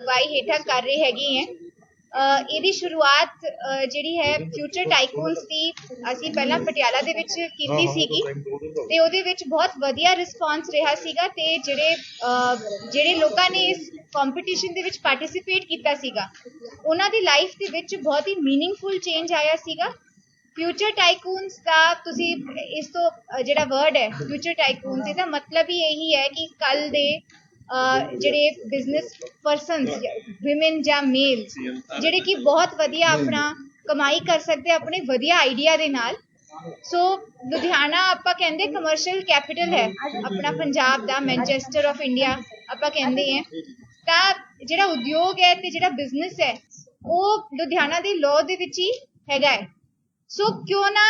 ਅਗਵਾਈ ਹੇਠਾਂ ਕਰ ਰਹੇ ਹੈਗੇ ਹੈ। ਇਹਦੀ ਸ਼ੁਰੂਆਤ ਜਿਹੜੀ ਹੈ ਫਿਊਚਰ ਟਾਈਕੂਨਸ ਦੀ ਅਸੀਂ ਪਹਿਲਾਂ ਪਟਿਆਲਾ ਦੇ ਵਿੱਚ ਕੀਤੀ ਸੀਗੀ ਤੇ ਉਹਦੇ ਵਿੱਚ ਬਹੁਤ ਵਧੀਆ ਰਿਸਪਾਂਸ ਰਿਹਾ ਸੀਗਾ ਤੇ ਜਿਹੜੇ ਜਿਹੜੇ ਲੋਕਾਂ ਨੇ ਇਸ ਕੰਪੀਟੀਸ਼ਨ ਦੇ ਵਿੱਚ ਪਾਰਟਿਸਿਪੇਟ ਕੀਤਾ ਸੀਗਾ ਉਹਨਾਂ ਦੀ ਲਾਈਫ ਦੇ ਵਿੱਚ ਬਹੁਤ ਹੀ ਮੀਨਿੰਗਫੁਲ ਚੇਂਜ ਆਇਆ ਸੀਗਾ। ਫਿਊਚਰ ਟਾਈਕੂਨਸ ਦਾ ਤੁਸੀਂ ਇਸ ਤੋਂ ਜਿਹੜਾ ਵਰਡ ਹੈ ਫਿਊਚਰ ਟਾਈਕੂਨਸ ਇਹਦਾ ਮਤਲਬ ਹੀ ਇਹੀ ਹੈ ਕਿ ਕੱਲ ਦੇ ਜਿਹੜੇ ਬਿਜ਼ਨਸ ਪਰਸਨਸ ਔਮਨ ਜਾਂ ਮੇਲਸ ਜਿਹੜੇ ਕਿ ਬਹੁਤ ਵਧੀਆ ਆਪਣਾ ਕਮਾਈ ਕਰ ਸਕਦੇ ਆਪਣੇ ਵਧੀਆ ਆਈਡੀਆ ਦੇ ਨਾਲ। ਸੋ ਲੁਧਿਆਣਾ ਆਪਾਂ ਕਹਿੰਦੇ ਕਮਰਸ਼ੀਅਲ ਕੈਪੀਟਲ ਹੈ, ਆਪਣਾ ਪੰਜਾਬ ਦਾ ਮੈਨਚੈਸਟਰ ਆਫ ਇੰਡੀਆ ਆਪਾਂ ਕਹਿੰਦੇ ਹਾਂ ਤਾਂ ਜਿਹੜਾ ਉਦਯੋਗ ਹੈ ਤੇ ਜਿਹੜਾ ਬਿਜ਼ਨਸ ਹੈ, ਉਹ ਲੁਧਿਆਣਾ ਦੇ ਲਾਅ ਦੇ ਵਿੱਚ ਹੀ ਹੈਗਾ ਹੈ। ਸੋ ਕਿਉਂ ਨਾ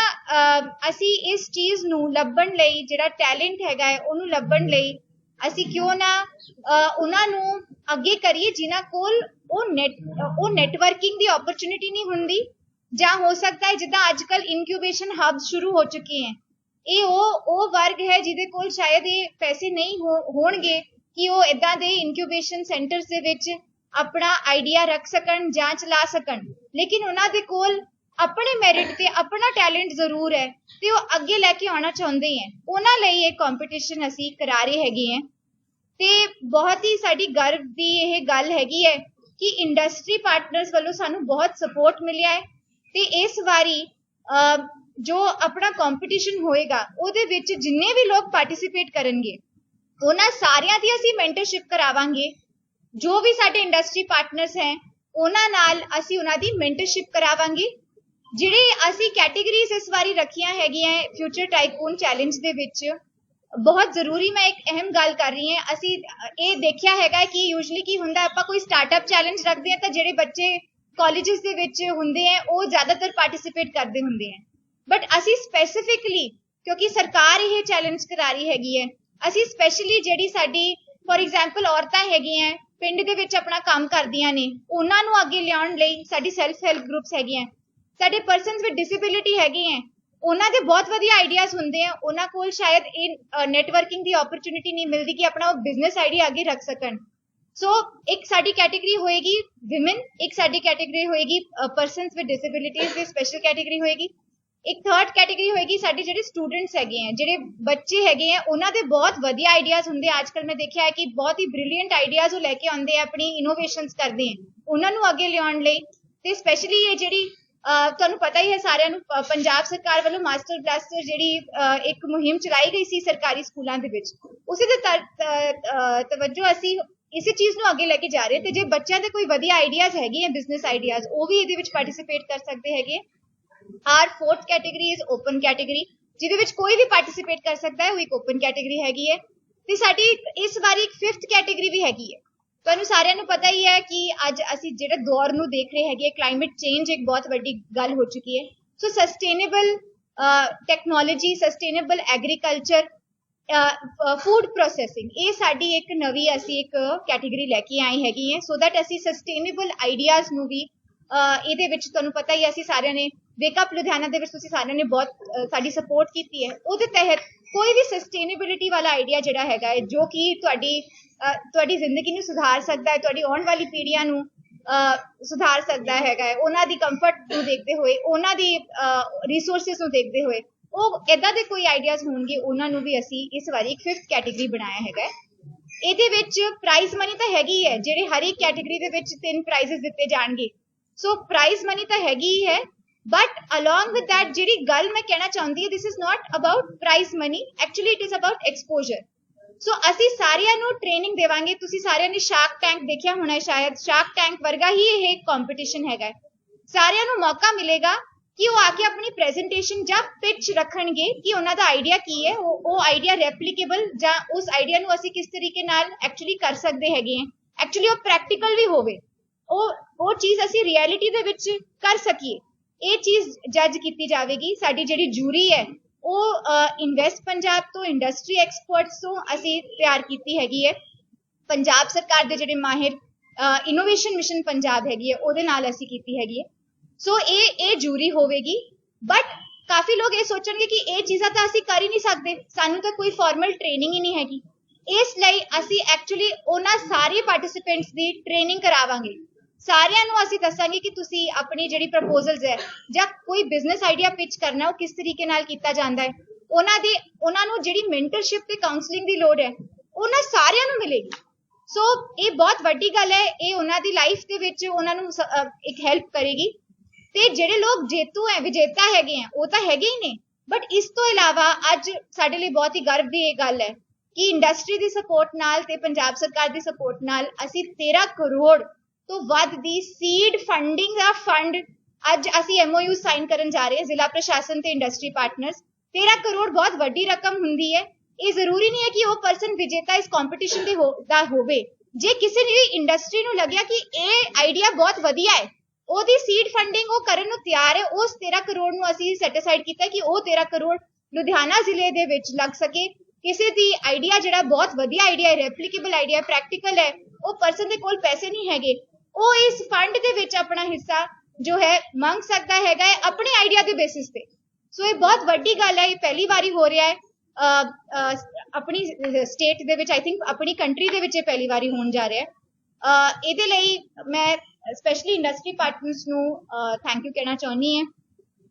ਅਸੀਂ ਇਸ ਚੀਜ਼ ਨੂੰ ਲੱਭਣ ਲਈ, ਜਿਹੜਾ ਟੈਲੈਂਟ ਹੈਗਾ ਹੈ, ਉਹਨੂੰ ਲੱਭਣ ਲਈ ਅਸੀਂ ਕਿਉਂ ਨਾ ਉਹਨਾਂ ਨੂੰ ਅੱਗੇ ਕਰੀਏ ਜਿਨ੍ਹਾਂ ਕੋਲ ਉਹ ਨੈਟ ਉਹ ਨੈਟਵਰਕਿੰਗ ਦੀ ਓਪਰਚ्युनिटी ਨਹੀਂ ਹੁੰਦੀ। ਜਾਂ ਹੋ ਸਕਦਾ ਹੈ ਜਿੱਦਾਂ ਅੱਜਕੱਲ ਇਨਕਿਊਬੇਸ਼ਨ ਹਬ ਸ਼ੁਰੂ ਹੋ ਚੁੱਕੇ ਹੈ। ਇਹ ਉਹ ਉਹ ਵਰਗ ਹੈ ਜਿਹਦੇ ਕੋਲ ਸ਼ਾਇਦ ਇਹ ਪੈਸੇ ਨਹੀਂ ਹੋਣਗੇ ਕਿ ਉਹ ਇਦਾਂ ਦੇ ਇਨਕਿਊਬੇਸ਼ਨ ਸੈਂਟਰਸ ਦੇ ਵਿੱਚ ਆਪਣਾ ਆਈਡੀਆ ਰੱਖ ਸਕਣ ਜਾਂ ਚਲਾ ਸਕਣ। ਲੇਕਿਨ ਉਹਨਾਂ ਦੇ ਕੋਲ ਆਪਣੇ ਮੈਰਿਟ ਤੇ ਆਪਣਾ ਟੈਲੈਂਟ ਜ਼ਰੂਰ ਹੈ ਤੇ ਉਹ ਅੱਗੇ ਲੈ ਕੇ ਆਉਣਾ ਚਾਹੁੰਦੇ ਹੈ। ਉਹਨਾਂ ਲਈ ਇਹ ਕੰਪੀਟੀਸ਼ਨ ਅਸੀਂ ਕਰਾ ਰਹੇ ਹੈਗੇ ਹੈ। ਤੇ ਬਹੁਤ ਹੀ ਸਾਡੀ ਗਰਵ ਦੀ ਇਹ ਗੱਲ ਹੈਗੀ ਹੈ ਕਿ ਇੰਡਸਟਰੀ ਪਾਰਟਨਰਸ ਵੱਲੋਂ ਸਾਨੂੰ ਬਹੁਤ ਸਪੋਰਟ ਮਿਲਿਆ ਹੈ। ਤੇ ਇਸ ਵਾਰੀ ਅਹ, ਜੋ ਆਪਣਾ ਕੰਪੀਟੀਸ਼ਨ ਹੋਏਗਾ ਉਹਦੇ ਵਿੱਚ ਜਿੰਨੇ ਵੀ ਲੋਕ ਪਾਰਟਿਸਿਪੇਟ ਕਰਨਗੇ ਉਹਨਾਂ ਸਾਰਿਆਂ ਦੀ ਅਸੀਂ ਮੈਂਟਰਸ਼ਿਪ ਕਰਾਵਾਂਗੇ। ਜੋ ਵੀ ਸਾਡੇ ਇੰਡਸਟਰੀ ਪਾਰਟਨਰਸ ਹੈ ਉਹਨਾਂ ਨਾਲ ਅਸੀਂ ਉਹਨਾਂ ਦੀ ਮੈਂਟਰਸ਼ਿਪ ਕਰਾਵਾਂਗੇ। ਜਿਹੜੇ ਅਸੀਂ ਕੈਟਾਗਰੀਜ਼ ਇਸ ਵਾਰੀ ਰੱਖੀਆਂ ਹੈਗੀਆਂ ਫਿਊਚਰ ਟਾਈਕੂਨ ਚੈਲੰਜ ਦੇ ਵਿੱਚ, ਬਹੁਤ ਜ਼ਰੂਰੀ ਮੈਂ ਇੱਕ ਅਹਿਮ ਗੱਲ ਕਰ ਰਹੀ ਹਾਂ। ਅਸੀਂ ਇਹ ਦੇਖਿਆ ਹੈਗਾ ਕਿ ਯੂਜੂਲੀ ਕੀ ਹੁੰਦਾ, ਆਪਾਂ ਕੋਈ ਸਟਾਰਟਅਪ ਚੈਲੰਜ ਰੱਖਦੇ ਹਾਂ ਤਾਂ ਜਿਹੜੇ ਬੱਚੇ ਕਾਲਜਸ ਦੇ ਵਿੱਚ ਹੁੰਦੇ ਆ ਉਹ ਜ਼ਿਆਦਾਤਰ ਪਾਰਟਿਸਿਪੇਟ ਕਰਦੇ ਹੁੰਦੇ ਆ ਬਟ ਅਸੀਂ ਸਪੈਸੀਫਿਕਲੀ ਕਿਉਂਕਿ ਸਰਕਾਰ ਇਹ ਚੈਲੰਜ ਕਰਾ ਰਹੀ ਹੈਗੀ ਹੈ, ਅਸੀਂ ਸਪੈਸ਼ਲੀ ਜਿਹੜੀ ਸਾਡੀ ਫੋਰ ਐਗਜ਼ਾਮਪਲ ਔਰਤਾਂ ਹੈਗੀਆਂ ਪਿੰਡ ਦੇ ਵਿੱਚ ਆਪਣਾ ਕੰਮ ਕਰਦੀਆਂ ਨੇ, ਉਹਨਾਂ ਨੂੰ ਅੱਗੇ ਲਿਆਉਣ ਲਈ ਸਾਡੀ ਸੈਲਫ ਹੈਲਪ ਗਰੁੱਪਸ ਹੈਗੀਆਂ ਸਾਡੇ ਪਰਸਨਸ ਵਿਦ ਡਿਸੇਬਿਲਿਟੀ ਹੈਗੇ ਐ। ਉਹਨਾਂ ਦੇ ਬਹੁਤ ਵਧੀਆ ਆਈਡੀਆਜ਼ ਹੁੰਦੇ ਆ ਉਹਨਾਂ ਕੋਲ ਸ਼ਾਇਦ ਇਹ ਨੈਟਵਰਕਿੰਗ ਦੀ ਓਪਰਚ्युनिटी ਨਹੀਂ ਮਿਲਦੀ ਕਿ ਆਪਣਾ ਉਹ ਬਿਜ਼ਨਸ ਆਈਡੀਆ ਅੱਗੇ ਰੱਖ ਸਕਣ। ਸੋ ਇੱਕ ਸਾਡੀ ਕੈਟਾਗਰੀ ਹੋਏਗੀ ਔਮਨ ਇੱਕ ਸਾਡੀ ਕੈਟਾਗਰੀ ਹੋਏਗੀ ਪਰਸਨਸ ਵਿਦ ਡਿਸੇਬਿਲਿਟੀਜ਼ ਦੀ ਸਪੈਸ਼ਲ ਕੈਟਾਗਰੀ ਹੋਏਗੀ। ਇੱਕ ਥਰਡ ਕੈਟਾਗਰੀ ਹੋਏਗੀ ਸਾਡੇ ਜਿਹੜੇ ਸਟੂਡੈਂਟਸ ਹੈਗੇ ਆ ਜਿਹੜੇ ਬੱਚੇ ਹੈਗੇ ਆ ਉਹਨਾਂ ਦੇ ਬਹੁਤ ਵਧੀਆ ਆਈਡੀਆਜ਼ ਹੁੰਦੇ। ਆ ਅੱਜ ਕੱਲ੍ਹ ਮੈਂ ਦੇਖਿਆ ਹੈ ਕਿ ਬਹੁਤ ਹੀ ਬ੍ਰਿਲੀਅੰਟ ਆਈਡੀਆਜ਼ ਉਹ ਲੈ ਕੇ ਆਉਂਦੇ ਆ ਆਪਣੀ ਇਨੋਵੇਸ਼ਨਸ ਕਰਦੇ ਆ ਉਹਨਾਂ ਨੂੰ ਅੱਗੇ ਲਿਆਉਣ ਲਈ। ਤੇ ਸਪੈਸ਼ਲੀ ਇਹ ਜਿਹੜੀ ਤੁਹਾਨੂੰ ਪਤਾ ਹੀ ਹੈ ਸਾਰਿਆਂ ਨੂੰ ਪ- ਪੰਜਾਬ ਸਰਕਾਰ ਵੱਲੋਂ ਮਾਸਟਰ ਬਲਾਸਟਰ ਜਿਹੜੀ ਅਹ, ਇੱਕ ਮੁਹਿੰਮ ਚਲਾਈ ਗਈ ਸੀ ਸਰਕਾਰੀ ਸਕੂਲਾਂ ਦੇ ਵਿੱਚ। ਉਸੇ ਦੇ ਤਰ- ਤ- ਅਹ, ਤਵੱਜੋ ਅਸੀਂ ਇਸੇ ਚੀਜ਼ ਨੂੰ ਅੱਗੇ ਲੈ ਕੇ ਜਾ ਰਹੇ ਤੇ ਜੇ ਬੱਚਿਆਂ ਦੇ ਕੋਈ ਵਧੀਆ ਆਈਡੀਆਜ਼ ਹੈਗੇ ਆ ਬਿਜ਼ਨਸ ਆਈਡੀਆਜ਼ ਉਹ ਵੀ ਇਹਦੇ ਵਿੱਚ ਪਾਰਟਿਸਿਪੇਟ ਕਰ ਸਕਦੇ ਹੈਗੇ। Our fourth category is open category ਜਿਹਦੇ ਵਿੱਚ ਕੋਈ ਵੀ ਪਾਰਟਿਸਿਪੇਟ ਕਰ ਸਕਦਾ ਹੈ ਉਹ ਇੱਕ ਓਪਨ ਕੈਟੇਗਰੀ ਹੈਗੀ ਹੈ। ਤੇ ਸਾਡੀ ਇਸ ਵਾਰੀ ਇੱਕ ਫਿਫਥ ਕੈਟੇਗਰੀ ਵੀ ਹੈਗੀ ਹੈ। ਤੁਹਾਨੂੰ ਸਾਰਿਆਂ ਨੂੰ ਪਤਾ ਹੀ ਹੈ ਕਿ ਅੱਜ ਅਸੀਂ ਜਿਹੜੇ ਦੌਰ ਨੂੰ ਦੇਖ ਰਹੇ ਹੈਗੇ ਕਲਾਈਮੇਟ ਚੇਂਜ ਇੱਕ ਬਹੁਤ ਵੱਡੀ ਗੱਲ ਹੋ ਚੁੱਕੀ ਹੈ। So sustainable technology sustainable agriculture food processing ਇਹ ਸਾਡੀ ਇੱਕ ਨਵੀਂ ਅਸੀਂ ਇੱਕ ਕੈਟਾਗਰੀ ਲੈ ਕੇ ਆਏ ਹੈਗੀ ਹੈ। ਸੋ ਦੈਟ ਅਸੀਂ ਸਸਟੇਨੇਬਲ ਆਈਡੀਆਜ਼ ਨੂੰ ਵੀ ਇਹਦੇ ਵਿੱਚ ਤੁਹਾਨੂੰ ਪਤਾ ਹੀ ਹੈ, ਅਸੀਂ ਸਾਰਿਆਂ ਨੇ ਵੇਕ ਅਪ ਲੁਧਿਆਣਾ ਦੇ ਵਿੱਚ ਤੁਸੀਂ ਸਾਰਿਆਂ ਨੇ ਬਹੁਤ ਸਾਡੀ ਸਪੋਰਟ ਕੀਤੀ ਹੈ। ਉਹਦੇ ਤਹਿਤ ਕੋਈ ਵੀ ਸਸਟੇਨੇਬਿਲਿਟੀ ਵਾਲਾ ਆਈਡੀਆ ਜਿਹੜਾ ਹੈਗਾ ਹੈ, ਜੋ ਕਿ ਤੁਹਾਡੀ ਤੁਹਾਡੀ ਜ਼ਿੰਦਗੀ ਨੂੰ ਸੁਧਾਰ ਸਕਦਾ ਹੈ ਤੁਹਾਡੀ ਆਉਣ ਵਾਲੀ ਪੀੜ੍ਹੀਆਂ ਨੂੰ ਅਹ, ਸੁਧਾਰ ਸਕਦਾ ਹੈਗਾ ਹੈ। ਉਹਨਾਂ ਦੀ ਕੰਫਰਟ ਨੂੰ ਦੇਖਦੇ ਹੋਏ ਉਹਨਾਂ ਦੀ ਰਿਸੋਰਸਸ ਨੂੰ ਦੇਖਦੇ ਹੋਏ ਉਹ ਇਦਾਂ ਦੇ ਕੋਈ ਆਈਡੀਆਜ਼ ਹੋਣਗੇ ਉਹਨਾਂ ਨੂੰ ਵੀ ਅਸੀਂ ਇਸ ਵਾਰੀ ਇੱਕ ਫਿਫਥ ਕੈਟੇਗਰੀ ਬਣਾਇਆ ਹੈਗਾ ਇਹਦੇ ਵਿੱਚ ਪ੍ਰਾਈਜ਼ ਮਨੀ ਤਾਂ ਹੈਗੀ ਹੈ ਜਿਹੜੇ ਹਰ ਇੱਕ ਕੈਟਾਗਰੀ ਦੇ ਵਿੱਚ ਤਿੰਨ ਪ੍ਰਾਈਜ਼ਸ ਦਿੱਤੇ ਜਾਣਗੇ। ਸੋ ਪ੍ਰਾਈਜ਼ ਮਨੀ ਤਾਂ ਹੈਗੀ ਹੀ ਹੈ ਬਟ ਅਲੋਂਗ ਵਿਦ that ਜਿਹੜੀ ਗੱਲ ਮੈਂ ਕਹਿਣਾ ਚਾਹੁੰਦੀ ਹਾਂ this is not about prize money actually it is about exposure ਸੋ ਅਸੀਂ ਸਾਰਿਆਂ ਨੂੰ ਟ੍ਰੇਨਿੰਗ ਦੇਵਾਂਗੇ। ਤੁਸੀਂ ਸਾਰਿਆਂ ਨੇ ਸ਼ਾਰਕ ਟੈਂਕ ਦੇਖਿਆ ਹੋਣਾ ਸ਼ਾਇਦ। ਸ਼ਾਰਕ ਟੈਂਕ ਵਰਗਾ ਹੀ ਇਹ ਕੰਪੀਟੀਸ਼ਨ ਹੈਗਾ ਸਾਰਿਆਂ ਨੂੰ ਮੌਕਾ ਮਿਲੇਗਾ ਕਿ ਉਹ ਆ ਕੇ ਆਪਣੀ ਪ੍ਰੈਜੈਂਟੇਸ਼ਨ ਜਾਂ ਪਿਚ ਰੱਖਣਗੇ ਕਿ ਉਹਨਾਂ ਦਾ ਆਈਡੀਆ ਕੀ ਹੈ। ਉਹ ਉਹ ਆਈਡੀਆ ਰੈਪਲੀਕੇਬਲ ਜਾਂ ਉਸ ਆਈਡੀਆ ਨੂੰ ਅਸੀਂ ਕਿਸ ਤਰੀਕੇ ਨਾਲ ਐਕਚੁਅਲੀ ਕਰ ਸਕਦੇ ਹੈਗੇ ਹਾਂ। ਐਕਚੁਅਲੀ ਉਹ ਪ੍ਰੈਕਟੀਕਲ ਵੀ ਹੋਵੇ। ਉਹ ਉਹ ਚੀਜ਼ ਅਸੀਂ ਰਿਐਲਿਟੀ ਦੇ ਵਿੱਚ ਕਰ ਸਕੀਏ। ਇਹ ਚੀਜ਼ ਜੱਜ ਕੀਤੀ ਜਾਵੇਗੀ। ਸਾਡੀ ਜਿਹੜੀ ਜੂਰੀ ਹੈ ਉਹ ਇਨਵੈਸਟ ਪੰਜਾਬ ਤੋਂ ਇੰਡਸਟਰੀ ਐਕਸਪਰਟਸ ਤੋਂ ਅਸੀਂ ਤਿਆਰ ਕੀਤੀ ਹੈਗੀ ਹੈ। ਪੰਜਾਬ ਸਰਕਾਰ ਦੇ ਜਿਹੜੇ ਮਾਹਿਰ ਇਨੋਵੇਸ਼ਨ ਮਿਸ਼ਨ ਪੰਜਾਬ ਹੈਗੀ ਹੈ, ਉਹਦੇ ਨਾਲ ਅਸੀਂ ਕੀਤੀ ਹੈਗੀ ਹੈ। ਸੋ ਇਹ ਇਹ ਜੂਰੀ ਹੋਵੇਗੀ ਬਟ ਕਾਫੀ ਲੋਕ ਇਹ ਸੋਚਣਗੇ ਕਿ ਇਹ ਚੀਜ਼ਾਂ ਤਾਂ ਅਸੀਂ ਕਰ ਹੀ ਨਹੀਂ ਸਕਦੇ, ਸਾਨੂੰ ਤਾਂ ਕੋਈ ਫਾਰਮਲ ਟ੍ਰੇਨਿੰਗ ਹੀ ਨਹੀਂ ਹੈਗੀ। ਇਸ ਲਈ ਅਸੀਂ ਐਕਚੁਅਲੀ ਉਹਨਾਂ ਸਾਰੇ ਪਾਰਟਿਸਿਪੈਂਟਸ ਦੀ ਟ੍ਰੇਨਿੰਗ ਕਰਾਵਾਂਗੇ। ਸਾਰਿਆਂ ਨੂੰ ਅਸੀਂ ਦੱਸਾਂਗੇ ਕਿ ਤੁਸੀਂ ਆਪਣੀ ਜਿਹੜੀ ਪ੍ਰਪੋਜ਼ਲਸ ਹੈ ਜਾਂ ਕੋਈ ਬਿਜ਼ਨਸ ਆਈਡੀਆ ਪਿਚ ਕਰਨਾ ਉਹ ਕਿਸ ਤਰੀਕੇ ਨਾਲ ਕੀਤਾ ਜਾਂਦਾ ਹੈ, ਉਹਨਾਂ ਦੀ, ਉਹਨਾਂ ਨੂੰ ਜਿਹੜੀ ਮੈਂਟਰਸ਼ਿਪ ਤੇ ਕਾਉਂਸਲਿੰਗ ਦੀ ਲੋੜ ਹੈ ਉਹਨਾਂ ਸਾਰਿਆਂ ਨੂੰ ਮਿਲੇਗੀ। ਸੋ ਇਹ ਬਹੁਤ ਵੱਡੀ ਗੱਲ ਹੈ, ਇਹ ਉਹਨਾਂ ਦੀ ਲਾਈਫ ਦੇ ਵਿੱਚ ਉਹਨਾਂ ਨੂੰ ਇੱਕ ਹੈਲਪ ਕਰੇਗੀ। ਤੇ ਜਿਹੜੇ ਲੋਕ ਜੇਤੂ ਹੈ, ਵਿਜੇਤਾ ਹੈਗੇ ਆ ਉਹ ਤਾਂ ਹੈਗੇ ਹੀ ਨੇ। ਬਟ ਇਸ ਤੋਂ ਇਲਾਵਾ ਅੱਜ ਸਾਡੇ ਲਈ ਬਹੁਤ ਹੀ ਗਰਵ ਦੀ ਇਹ ਗੱਲ ਹੈ ਕਿ ਇੰਡਸਟਰੀ ਦੀ ਸਪੋਰਟ ਨਾਲ ਤੇ ਪੰਜਾਬ ਸਰਕਾਰ ਦੀ ਸਪੋਰਟ ਨਾਲ ਅਸੀਂ 13 ਕਰੋੜ ਤੋਂ ਵੱਧ ਦੀ ਸੀਡ ਫੰਡਿੰਗ ਦਾ ਫੰਡ ਅੱਜ ਅਸੀਂ ਐਮਓਯੂ ਸਾਈਨ ਕਰਨ ਜਾ ਰਹੇ ਹਾਂ, ਜ਼ਿਲ੍ਹਾ ਪ੍ਰਸ਼ਾਸਨ ਤੇ ਇੰਡਸਟਰੀ ਪਾਰਟਨਰਸ 13 ਕਰੋੜ ਬਹੁਤ ਵੱਡੀ ਰਕਮ ਹੁੰਦੀ ਹੈ। ਇਹ ਜ਼ਰੂਰੀ ਨਹੀਂ ਹੈ ਕਿ ਉਹ ਪਰਸਨ ਵਿਜੇਤਾ ਇਸ ਕੰਪੀਟੀਸ਼ਨ ਦੇ ਦਾ ਹੋਵੇ। ਜੇ ਕਿਸੇ ਵੀ ਇੰਡਸਟਰੀ ਨੂੰ ਲੱਗਿਆ ਕਿ ਇਹ ਆਈਡੀਆ ਬਹੁਤ ਵਧੀਆ ਹੈ, ਉਹਦੀ ਸੀਡ ਫੰਡਿੰਗ ਉਹ ਕਰਨ ਨੂੰ ਤਿਆਰ ਹੈ, ਉਸ 13 ਕਰੋੜ ਨੂੰ ਅਸੀਂ ਸੈਟੀਸਫਾਈਡ ਕੀਤਾ ਕਿ ਉਹ 13 ਕਰੋੜ ਲੁਧਿਆਣਾ ਜ਼ਿਲ੍ਹੇ ਦੇ ਵਿੱਚ ਲੱਗ ਸਕੇ। ਕਿਸੇ ਦੀ ਆਈਡੀਆ ਜਿਹੜਾ ਬਹੁਤ ਵਧੀਆ ਆਈਡੀਆ ਹੈ ਰੈਪਲੀਕੇਬਲ ਆਈਡੀਆ ਪ੍ਰੈਕਟੀਕਲ ਹੈ, ਉਹ ਪਰਸਨ ਦੇ ਕੋਲ ਪੈਸੇ ਨਹੀਂ ਹੈਗੇ। ਉਹ ਇਸ ਫੰਡ ਦੇ ਵਿੱਚ ਆਪਣਾ ਹਿੱਸਾ ਜੋ ਹੈ ਮੰਗ ਸਕਦਾ ਹੈਗਾ ਹੈ ਆਪਣੇ ਆਈਡੀਆ ਦੇ ਬੇਸਿਸ ਤੇ। ਸੋ ਇਹ ਬਹੁਤ ਵੱਡੀ ਗੱਲ ਹੈ, ਇਹ ਪਹਿਲੀ ਵਾਰੀ ਹੋ ਰਿਹਾ ਹੈ। ਆਪਣੀ ਸਟੇਟ ਦੇ ਵਿੱਚ ਆਈ ਥਿੰਕ ਆਪਣੀ ਕੰਟਰੀ ਦੇ ਵਿੱਚ ਇਹ ਪਹਿਲੀ ਵਾਰੀ ਹੋਣ ਜਾ ਰਿਹਾ ਹੈ। ਇਹਦੇ ਲਈ ਮੈਂ ਸਪੈਸ਼ਲੀ ਇੰਡਸਟਰੀ ਪਾਰਟਨਰਸ ਨੂੰ ਥੈਂਕ ਯੂ ਕਹਿਣਾ ਚਾਹੁੰਦੀ ਹਾਂ।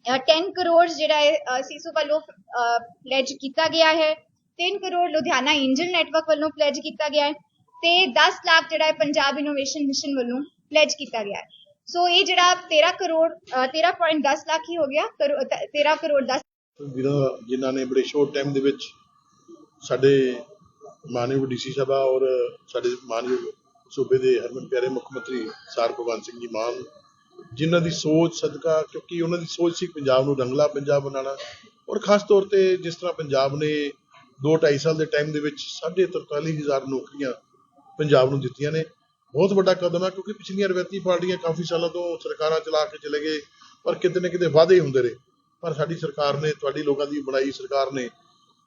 ਅਹ 10 ਕਰੋੜ ਜਿਹੜਾ ਹੈ ਅਹ ਸੀਸੂ ਵੱਲੋਂ ਪਲੇਜ ਕੀਤਾ ਗਿਆ ਹੈ। 3 ਕਰੋੜ ਲੁਧਿਆਣਾ ਇੰਜਨ ਨੈਟਵਰਕ ਵੱਲੋਂ ਪਲੇਜ ਕੀਤਾ ਗਿਆ ਹੈ। ਤੇ 10 ਲੱਖ ਜਿਹੜਾ ਹੈ ਪੰਜਾਬ ਇਨੋਵੇਸ਼ਨ ਮਿਸ਼ਨ ਵੱਲੋਂ ਪਲੇਜ ਕੀਤਾ ਗਿਆ ਸੋ ਇਹ ਜਿਹੜਾ 13 ਕਰੋੜ, ਅਹ 13.10 ਲੱਖ ਹੀ ਹੋ ਗਿਆ। ਕਰੋ- 13 ਕਰੋੜ 10 ਵੀਰਾਂ, ਜਿਨ੍ਹਾਂ ਨੇ ਬੜੇ ਸ਼ੋਰਟ ਟਾਈਮ ਦੇ ਵਿੱਚ ਸਾਡੇ ਮਾਨਯੋਗ ਡੀਸੀ ਸਭਾ ਔਰ ਸਾਡੇ ਮਾਨਯੋਗ ਸੂਬੇ ਦੇ ਹਰਮਨ ਪਿਆਰੇ ਮੁੱਖ ਮੰਤਰੀ ਸਰ ਭਗਵੰਤ ਸਿੰਘ ਜੀ ਮਾਨ, ਜਿਨ੍ਹਾਂ ਦੀ ਸੋਚ, ਸਦਕਾ, ਕਿਉਂਕਿ ਉਹਨਾਂ ਦੀ ਸੋਚ ਸੀ ਪੰਜਾਬ ਨੂੰ ਰੰਗਲਾ ਪੰਜਾਬ ਬਣਾਉਣਾ ਔਰ ਖਾਸ ਤੌਰ ਤੇ ਜਿਸ ਤਰ੍ਹਾਂ ਪੰਜਾਬ ਨੇ 2.5 ਸਾਲ ਦੇ ਟਾਈਮ ਦੇ ਵਿੱਚ 43000 ਨੌਕਰੀਆਂ ਪੰਜਾਬ ਨੂੰ ਦਿੱਤੀਆਂ ਨੇ ਬਹੁਤ ਵੱਡਾ ਕਦਮ ਹੈ, ਕਿਉਂਕਿ ਪਿਛਲੀਆਂ ਰਵਾਇਤੀ ਪਾਰਟੀਆਂ ਕਾਫੀ ਸਾਲਾਂ ਤੋਂ ਸਰਕਾਰਾਂ ਚਲਾ ਕੇ ਚਲੇ ਗਏ, ਪਰ ਕਿਤੇ ਨਾ ਕਿਤੇ ਵਾਅਦੇ ਹੁੰਦੇ ਰਹੇ। ਪਰ ਸਾਡੀ ਸਰਕਾਰ ਨੇ, ਤੁਹਾਡੀ ਲੋਕਾਂ ਦੀ ਬਣਾਈ ਸਰਕਾਰ ਨੇ,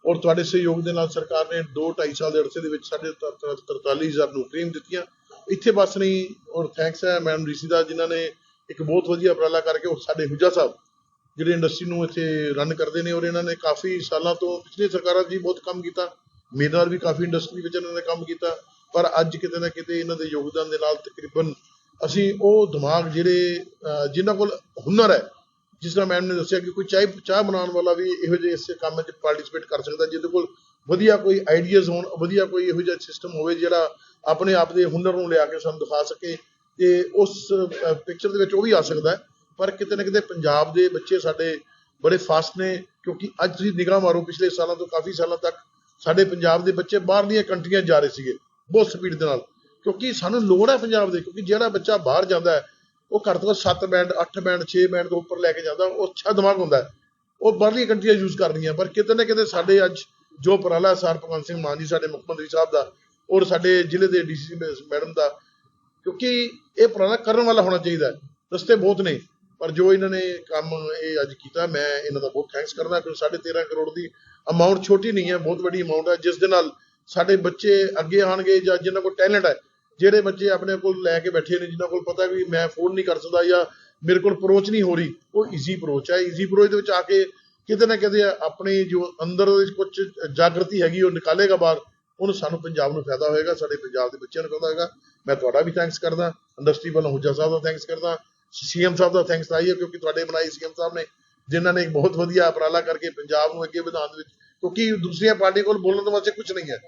ਔਰ ਤੁਹਾਡੇ ਸਹਿਯੋਗ ਦੇ ਨਾਲ ਸਰਕਾਰ ਨੇ 2.5 ਸਾਲ ਦੇ ਅਰਸੇ ਦੇ ਵਿੱਚ ਸਾਡੇ 43000 ਨੌਕਰੀਆਂ ਦਿੱਤੀਆਂ। ਇੱਥੇ ਬਸ ਨਹੀਂ, ਔਰ ਥੈਂਕਸ ਹੈ ਮੈਡਮ ਡੀਸੀ ਦਾ, ਜਿਨ੍ਹਾਂ ਨੇ ਇੱਕ ਬਹੁਤ ਵਧੀਆ ਉਪਰਾਲਾ ਕਰਕੇ ਉਹ ਸਾਡੇ ਹੁਜਾ ਸਾਹਿਬ, ਜਿਹੜੇ ਇੰਡਸਟਰੀ ਨੂੰ ਇੱਥੇ ਰਨ ਕਰਦੇ ਨੇ, ਔਰ ਇਹਨਾਂ ਨੇ ਕਾਫੀ ਸਾਲਾਂ ਤੋਂ ਪਿਛਲੀ ਸਰਕਾਰਾਂ 'ਚ ਵੀ ਬਹੁਤ ਕੰਮ ਕੀਤਾ। ਮੇਰੇ ਨਾਲ ਵੀ ਕਾਫੀ ਇੰਡਸਟਰੀ ਵਿੱਚ ਇਹਨਾਂ ਨੇ ਕੰਮ ਕੀਤਾ। ਪਰ ਅੱਜ ਕਿਤੇ ਨਾ ਕਿਤੇ ਇਹਨਾਂ ਦੇ ਯੋਗਦਾਨ ਦੇ ਨਾਲ ਤਕਰੀਬਨ ਅਸੀਂ ਉਹ ਦਿਮਾਗ ਜਿਹੜੇ ਅਹ, ਜਿਨ੍ਹਾਂ ਕੋਲ ਹੁਨਰ ਹੈ ਜਿਸ ਤਰ੍ਹਾਂ ਮੈਮ ਨੇ ਦੱਸਿਆ ਕਿ ਕੋਈ ਚਾਹ ਚਾਹ ਬਣਾਉਣ ਵਾਲਾ ਵੀ ਇਹੋ ਜਿਹੇ ਇਸ ਕੰਮ ਵਿੱਚ ਪਾਰਟਿਸਿਪੇਟ ਕਰ ਸਕਦਾ ਜਿਹਦੇ ਕੋਲ ਵਧੀਆ ਕੋਈ ਆਈਡੀਆਜ਼ ਹੋਣ ਵਧੀਆ ਕੋਈ ਇਹੋ ਜਿਹਾ ਸਿਸਟਮ ਹੋਵੇ ਜਿਹੜਾ ਆਪਣੇ ਆਪ ਦੇ ਹੁਨਰ ਨੂੰ ਲਿਆ ਕੇ ਸਾਨੂੰ ਦਿਖਾ ਸਕੇ ਤੇ ਉਸ ਪਿਕਚਰ ਦੇ ਵਿੱਚ ਉਹ ਵੀ ਆ ਸਕਦਾ ਪਰ ਕਿਤੇ ਨਾ ਕਿਤੇ ਪੰਜਾਬ ਦੇ ਬੱਚੇ ਸਾਡੇ ਬੜੇ ਫਾਸਟ ਨੇ ਕਿਉਂਕਿ ਅੱਜ ਤੁਸੀਂ ਨਿਗਾਹ ਮਾਰੋ ਪਿਛਲੇ ਸਾਲਾਂ ਤੋਂ ਕਾਫੀ ਸਾਲਾਂ ਤੱਕ ਸਾਡੇ ਪੰਜਾਬ ਦੇ ਬੱਚੇ ਬਾਹਰਲੀਆਂ ਕੰਟਰੀਆਂ ਜਾ ਰਹੇ ਸੀਗੇ। ਬਹੁਤ ਸਪੀਡ ਦੇ ਨਾਲ। ਕਿਉਂਕਿ ਸਾਨੂੰ ਲੋੜ ਹੈ ਪੰਜਾਬ ਦੇ, ਕਿਉਂਕਿ ਜਿਹੜਾ ਬੱਚਾ ਬਾਹਰ ਜਾਂਦਾ ਹੈ, ਉਹ ਘੱਟ ਤੋਂ 7 ਬੈਂਡ 8 ਬੈਂਡ 6 ਬੈਂਡ ਤੋਂ ਉੱਪਰ ਲੈ ਕੇ ਜਾਂਦਾ, ਉਹ ਅੱਛਾ ਦਿਮਾਗ ਹੁੰਦਾ ਉਹ ਬਾਹਰਲੀਆਂ ਕੰਟਰੀਆਂ ਯੂਜ਼ ਕਰਦੀਆਂ ਪਰ ਕਿਤੇ ਨਾ ਕਿਤੇ ਸਾਡੇ ਅੱਜ ਜੋ ਉਪਰਾਲਾ ਸਰ ਭਗਵੰਤ ਸਿੰਘ ਮਾਨ ਜੀ, ਸਾਡੇ ਮੁੱਖ ਮੰਤਰੀ ਸਾਹਿਬ ਦਾ ਔਰ ਸਾਡੇ ਜ਼ਿਲ੍ਹੇ ਦੇ ਡੀਸੀ ਮੈਡਮ ਦਾ, ਕਿਉਂਕਿ ਇਹ ਉਪਰਾਲਾ ਕਰਨ ਵਾਲਾ ਹੋਣਾ ਚਾਹੀਦਾ ਰਸਤੇ ਬਹੁਤ ਨੇ, ਪਰ ਜੋ ਇਹਨਾਂ ਨੇ ਕੰਮ ਇਹ ਅੱਜ ਕੀਤਾ, ਮੈਂ ਇਹਨਾਂ ਦਾ ਬਹੁਤ ਥੈਂਕਸ ਕਰਦਾ, ਕਿਉਂਕਿ 13.5 ਕਰੋੜ ਦੀ ਅਮਾਉਂਟ ਛੋਟੀ ਨਹੀਂ ਹੈ, ਬਹੁਤ ਵੱਡੀ ਅਮਾਉਂਟ ਹੈ, ਜਿਸ ਦੇ ਨਾਲ ਸਾਡੇ ਬੱਚੇ ਅੱਗੇ ਆਣਗੇ ਜਾਂ ਜਿਨ੍ਹਾਂ ਕੋਲ ਟੈਲੈਂਟ ਹੈ, ਜਿਹੜੇ ਬੱਚੇ ਆਪਣੇ ਕੋਲ ਲੈ ਕੇ ਬੈਠੇ ਨੇ, ਜਿਨ੍ਹਾਂ ਕੋਲ ਪਤਾ ਵੀ ਮੈਂ ਫੋਨ ਨਹੀਂ ਕਰ ਸਕਦਾ ਜਾਂ ਮੇਰੇ ਕੋਲ ਅਪਰੋਚ ਨਹੀਂ ਹੋ ਰਹੀ, ਉਹ ਈਜ਼ੀ ਅਪਰੋਚ ਹੈ। ਈਜ਼ੀ ਅਪਰੋਚ ਦੇ ਵਿੱਚ ਆ ਕੇ ਕਿਤੇ ਨਾ ਕਿਤੇ ਆਪਣੀ ਜੋ ਅੰਦਰ ਦੇ ਕੁਝ ਜਾਗਰਤੀ ਹੈਗੀ, ਉਹ ਨਿਕਾਲੇਗਾ ਬਾਹਰ, ਉਹਨੂੰ ਸਾਨੂੰ ਪੰਜਾਬ ਨੂੰ ਫਾਇਦਾ ਹੋਏਗਾ, ਸਾਡੇ ਪੰਜਾਬ ਦੇ ਬੱਚਿਆਂ ਨੂੰ ਫਾਇਦਾ ਹੋਏਗਾ। ਮੈਂ ਤੁਹਾਡਾ ਵੀ ਥੈਂਕਸ ਕਰਦਾ, ਇੰਡਸਟਰੀ ਵੱਲੋਂ ਹੁਜਾ ਸਾਹਿਬ ਦਾ ਥੈਂਕਸ ਕਰਦਾ, ਸੀਐਮ ਸਾਹਿਬ ਦਾ ਥੈਂਕਸ ਤਾਂ ਆਈ ਹੈ, ਕਿਉਂਕਿ ਤੁਹਾਡੇ ਬਣਾਈ ਸੀਐਮ ਸਾਹਿਬ ਨੇ, ਜਿਨ੍ਹਾਂ ਨੇ ਇੱਕ ਬਹੁਤ ਵਧੀਆ ਉਪਰਾਲਾ ਕਰਕੇ ਪੰਜਾਬ ਨੂੰ ਅੱਗੇ ਵਧਾਉਣ ਦੇ ਵਿੱਚ ਕਿਉਂਕਿ ਦੂਸਰੀਆਂ ਪਾਰਟੀ ਕੋਲ ਬੋਲਣ ਦੇ ਵਾਸਤੇ ਕੁਝ ਨਹੀਂ ਹੈ।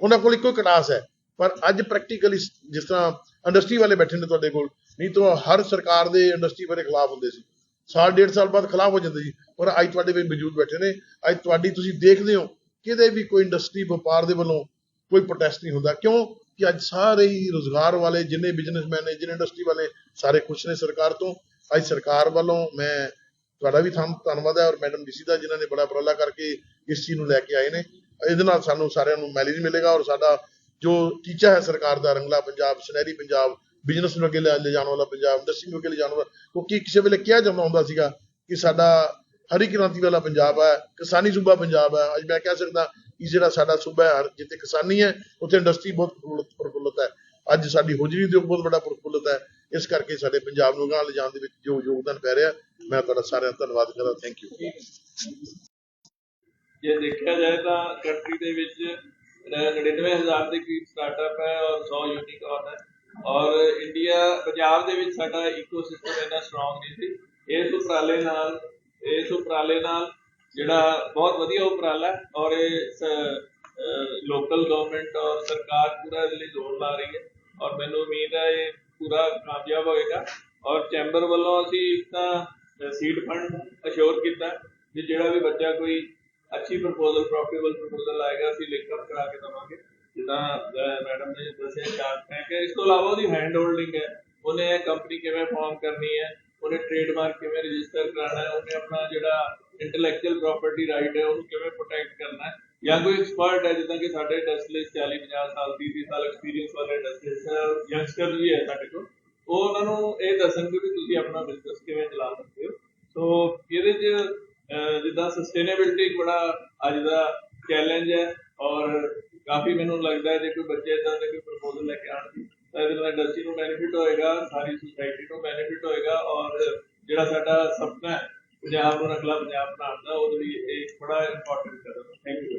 ਉਹਨਾਂ ਕੋਲ ਇੱਕੋ ਹੀ ਕਲਾਸ ਹੈ। ਪਰ ਅੱਜ ਪ੍ਰੈਕਟੀਕਲੀ ਜਿਸ ਤਰ੍ਹਾਂ ਇੰਡਸਟਰੀ ਵਾਲੇ ਬੈਠੇ ਨੇ ਤੁਹਾਡੇ ਕੋਲ, ਨਹੀਂ ਤਾਂ ਹਰ ਸਰਕਾਰ ਦੇ ਇੰਡਸਟਰੀ ਬਾਰੇ ਖਿਲਾਫ ਹੁੰਦੇ ਸੀ। ਸਾਲ, ਡੇਢ ਸਾਲ ਬਾਅਦ ਖਿਲਾਫ ਹੋ ਜਾਂਦੇ ਸੀ। ਪਰ ਅੱਜ ਤੁਹਾਡੇ ਵਿੱਚ ਮੌਜੂਦ ਬੈਠੇ ਨੇ। ਅੱਜ ਤੁਹਾਡੀ ਤੁਸੀਂ ਦੇਖਦੇ ਹੋ, ਕਿਤੇ ਵੀ ਕੋਈ ਇੰਡਸਟਰੀ ਵਪਾਰ ਦੇ ਵੱਲੋਂ ਕੋਈ ਪ੍ਰੋਟੈਸਟ ਨਹੀਂ ਹੁੰਦਾ। ਕਿਉਂ? ਕਿ ਅੱਜ ਸਾਰੇ ਹੀ ਰੋਜ਼ਗਾਰ ਵਾਲੇ, ਜਿੰਨੇ ਬਿਜ਼ਨਸਮੈਨ ਨੇ, ਜਿੰਨੇ ਇੰਡਸਟਰੀ ਵਾਲੇ, ਸਾਰੇ ਖੁਸ਼ ਨੇ ਸਰਕਾਰ ਤੋਂ। ਅੱਜ ਸਰਕਾਰ ਵੱਲੋਂ ਮੈਂ ਤੁਹਾਡਾ ਵੀ ਥਾਂ ਧੰਨਵਾਦ ਹੈ ਔਰ ਮੈਡਮ ਡੀਸੀ ਦਾ ਜਿਨ੍ਹਾਂ ਨੇ ਬੜਾ ਉਪਰਾਲਾ ਕਰਕੇ ਇਸ ਚੀਜ਼ ਨੂੰ ਲੈ ਕੇ ਆਏ ਨੇ। ਇਹਦੇ ਨਾਲ ਸਾਨੂੰ ਸਾਰਿਆਂ ਨੂੰ ਮੈਲੇਜ ਮਿਲੇਗਾ ਔਰ ਸਾਡਾ ਜੋ ਟੀਚਾ ਹੈ ਸਰਕਾਰ ਦਾ ਰੰਗਲਾ ਪੰਜਾਬ, ਸੁਨਹਿਰੀ ਪੰਜਾਬ ਬਿਜ਼ਨਸ ਨੂੰ ਅੱਗੇ ਲੈ ਲੈ ਜਾਣ ਵਾਲਾ ਪੰਜਾਬ ਇੰਡਸਟਰੀ ਨੂੰ ਅੱਗੇ ਲੈ ਜਾਣ ਵਾਲਾ, ਕਿਉਂਕਿ ਕਿਸੇ ਵੇਲੇ ਕਿਹਾ ਜਾਂਦਾ ਹੁੰਦਾ ਸੀਗਾ ਕਿ ਸਾਡਾ ਹਰੀ ਕ੍ਰਾਂਤੀ ਵਾਲਾ ਪੰਜਾਬ ਹੈ, ਕਿਸਾਨੀ ਸੂਬਾ ਪੰਜਾਬ ਹੈ। ਅੱਜ ਮੈਂ ਕਹਿ ਸਕਦਾ ਕਿ ਜਿਹੜਾ ਸਾਡਾ ਸੂਬਾ ਹੈ ਹਰ- ਜਿੱਥੇ ਕਿਸਾਨੀ ਹੈ, ਉੱਥੇ ਇੰਡਸਟਰੀ ਬਹੁਤ ਪ੍ਰਫੁੱਲਤ- ਪ੍ਰਫੁੱਲਤ ਹੈ। ਅੱਜ ਸਾਡੀ ਹੋਜਰੀ ਉਦਯੋਗ ਬਹੁਤ ਵੱਡਾ ਪ੍ਰਫੁੱਲਤ ਹੈ। ਇਸ ਕਰਕੇ ਸਾਡੇ ਪੰਜਾਬ ਨੂੰ ਅਗਾਂਹ ਲਿਜਾਣ ਦੇ ਵਿੱਚ ਜੋ ਯੋਗਦਾਨ ਪੈ ਰਿਹਾ, ਮੈਂ ਤੁਹਾਡਾ ਸਾਰਿਆਂ ਦਾ ਧੰਨਵਾਦ ਕਰਦਾ। ਥੈਂਕ ਯੂ ਜੇ ਦੇਖਿਆ ਜਾਏ ਤਾਂ ਕੰਟਰੀ ਦੇ ਵਿੱਚ 99 ਹਜ਼ਾਰ ਦੇ ਕਰੀਬ ਸਟਾਰਟਅਪ ਹੈ ਔਰ 100 ਯੂਨੀਕॉर्न ਹੈ। ਔਰ ਇੰਡੀਆ ਪੰਜਾਬ ਦੇ ਵਿੱਚ ਸਾਡਾ ਇਕੋਸਿਸਟਮ ਇੰਨਾ ਸਟਰੋਂਗ ਨਹੀਂ ਸੀ। ਇਸ ਉਪਰਾਲੇ ਨਾਲ, ਇਸ ਉਪਰਾਲੇ ਨਾਲ ਜਿਹੜਾ ਬਹੁਤ ਵਧੀਆ ਉਪਰਾਲਾ ਔਰ ਇਹ ਲੋਕਲ ਗਵਰਨਮੈਂਟ ਔਰ ਸਰਕਾਰ ਪੂਰਾ ਇਹਦੇ ਲਈ ਜ਼ੋਰ ਲਾ ਰਹੀ ਹੈ। ਔਰ ਮੈਨੂੰ ਉਮੀਦ ਹੈ ਇਹ ਪੂਰਾ ਕਾਮਯਾਬ ਹੋਏਗਾ। ਔਰ ਚੈਂਬਰ ਵੱਲੋਂ ਅਸੀਂ ਇੱਕ ਤਾਂ ਸੀਡ ਫੰਡ ਅਸ਼ੋਰ ਕੀਤਾ ਕਿ ਜਿਹੜਾ ਵੀ ਬੱਚਾ ਕੋਈ ਅੱਛੀ ਪ੍ਰਪੋਜ਼ਲ ਪ੍ਰੋਫਿਟੇਬਲ ਪ੍ਰਪੋਜ਼ਲ ਆਏਗਾ, ਅਸੀਂ ਲਿਖ ਲਿਖਤ ਕਰਾ ਕੇ ਦਵਾਂਗੇ। ਜਿੱਦਾਂ ਮੈਡਮ ਨੇ ਦੱਸਿਆ ਸ਼ਾਰਕ ਟੈਂਕ ਹੈ। ਇਸ ਤੋਂ ਇਲਾਵਾ ਉਹਦੀ ਹੈਂਡ ਹੋਲਡਿੰਗ ਹੈ। ਉਹਨੇ ਕੰਪਨੀ ਕਿਵੇਂ ਫਾਰਮ ਕਰਨੀ ਹੈ? ਉਹਨੇ ਟ੍ਰੇਡਮਾਰਕ ਕਿਵੇਂ ਰਜਿਸਟਰ ਕਰਾਉਣਾ ਹੈ? ਉਹਨੇ ਆਪਣਾ ਜਿਹੜਾ ਇੰਟੈਲੈਕਚੁਅਲ ਪ੍ਰਾਪਰਟੀ ਰਾਈਟ ਹੈ, ਉਹਨੂੰ ਕਿਵੇਂ ਪ੍ਰੋਟੈਕਟ ਕਰਨਾ ਹੈ? ਜਾਂ ਐਕਸਪਰਟ ਹੈ, ਜਿੱਦਾਂ ਕਿ ਸਾਡੇ ਇੰਡਸਟਰੀਅਲਿਸਟ 40 50 ਸਾਲ 30 30 ਸਾਲ ਐਕਸਪੀਰੀਅੰਸ ਵਾਲੇ ਇੰਡਸਟਰੀਅਲਿਸਟ ਯੰਗਸਟਰ ਵੀ ਹੈ ਸਾਡੇ ਕੋਲ। ਉਹ ਉਹਨਾਂ ਨੂੰ ਇਹ ਦੱਸਣਗੇ ਕਿ ਤੁਸੀਂ ਆਪਣਾ ਬਿਜ਼ਨਸ ਕਿਵੇਂ ਚਲਾ ਸਕਦੇ ਹੋ। ਸੋ ਇਹਦੇ 'ਚ ਜਿੱਦਾਂ ਸਸਟੇਨੇਬਿਲਟੀ ਇੱਕ ਬੜਾ ਅੱਜ ਦਾ ਚੈਲੰਜ ਹੈ ਔਰ ਕਾਫੀ ਮੈਨੂੰ ਲੱਗਦਾ ਹੈ ਜੇ ਕੋਈ ਬੱਚੇ ਇਦਾਂ ਦੇ ਕੋਈ ਪ੍ਰਪੋਜ਼ਲ ਲੈ ਕੇ ਆਉਣਗੇ, ਤਾਂ ਇਹਦੇ ਨਾਲ ਇੰਡਸਟਰੀ ਨੂੰ ਬੈਨੀਫਿਟ ਹੋਏਗਾ, ਸਾਰੀ ਸੁਸਾਇਟੀ ਨੂੰ ਬੈਨੀਫਿਟ ਹੋਏਗਾ ਔਰ ਜਿਹੜਾ ਸਾਡਾ ਸੁਪਨਾ ਹੈ, ਪੰਜਾਬ ਨੂੰ ਅਗਲਾ ਪੰਜਾਬ ਬਣਾਉਣ ਦਾ, ਉਹਦੇ ਲਈ ਇਹ ਬੜਾ ਇੰਪੋਰਟੈਂਟ ਕਦਮ ਹੈ। ਥੈਂਕ